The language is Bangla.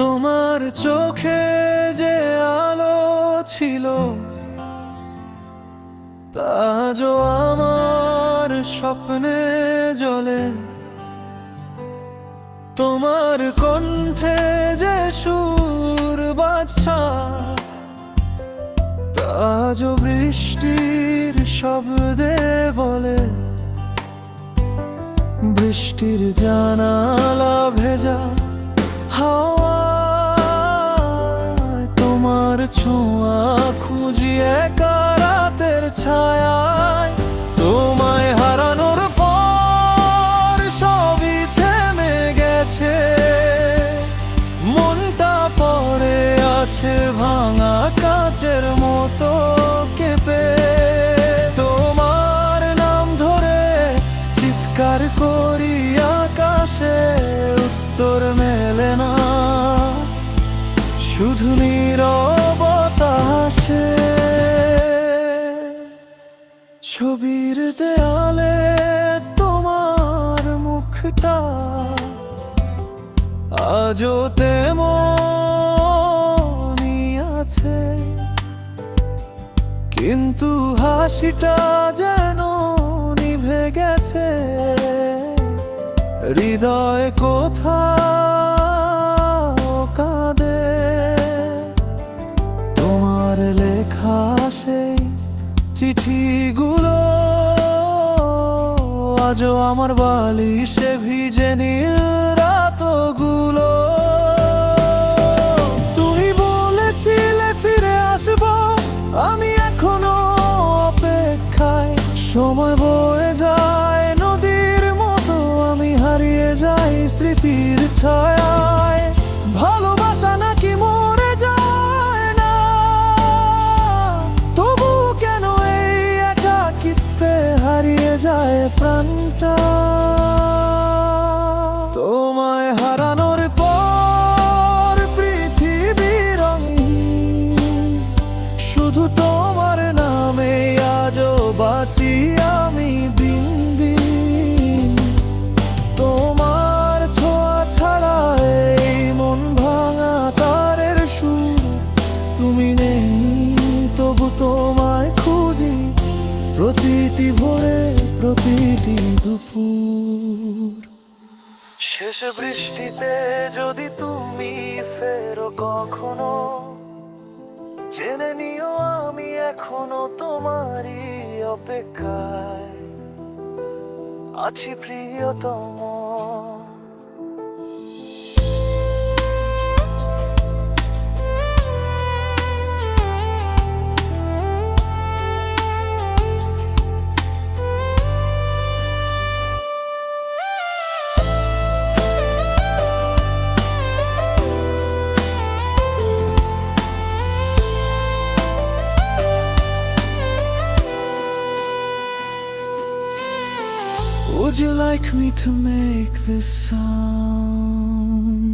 তোমার চোখে যে আলো ছিল, তা আমার স্বপ্নে জ্বলে। তোমার কণ্ঠে যে সুর বাজছা, তা বৃষ্টির শব্দে বলে। বৃষ্টির জানালা ভেজা হাওয়া ছোঁয়া, খুঁজি একা রাতের ছায়ায়। তোমায় হারানোর পর সবই থেমে গেছে। মনটা পড়ে আছে ভাঙা কাচের মতো কেঁপে। তোমার নাম ধরে চিৎকার করি আকাশে, উত্তর মেলে না। শুধু ছবির দেয়ালে তোমার মুখটা আজও তেমনই আছে। কিন্তু হাসিটা যেন নিভে গেছে। হৃদয় কোথাও চিঠিগুলো আজও আমার বালিশে ভিজে নীল রাতগুলো। তুমি বলেছিলে ফিরে আসব, আমি এখনও অপেক্ষায়। সময় বয়ে যায়, নদীর মতো আমি হারিয়ে যাই স্মৃতির ছায়ায় যায় প্রাণটা। তোমায় হারানোর পর পৃথিবী রঙিন। শুধু তোমার নামে আজও বাঁচি আমি দিন দিন। তোমার ছোঁয়া ছাড়া এই মন ভাঙা তারের সুর। তুমি নেই, তবু তোমায় খুঁজি প্রতিটি ভোরে। প্রতিটি দুপুর। শেষ বৃষ্টিতে যদি তুমি ফেরো কখনো, জেনে নিও আমি এখনও তোমারই অপেক্ষায়। আছি প্রিয়তম Would you like me to make this song?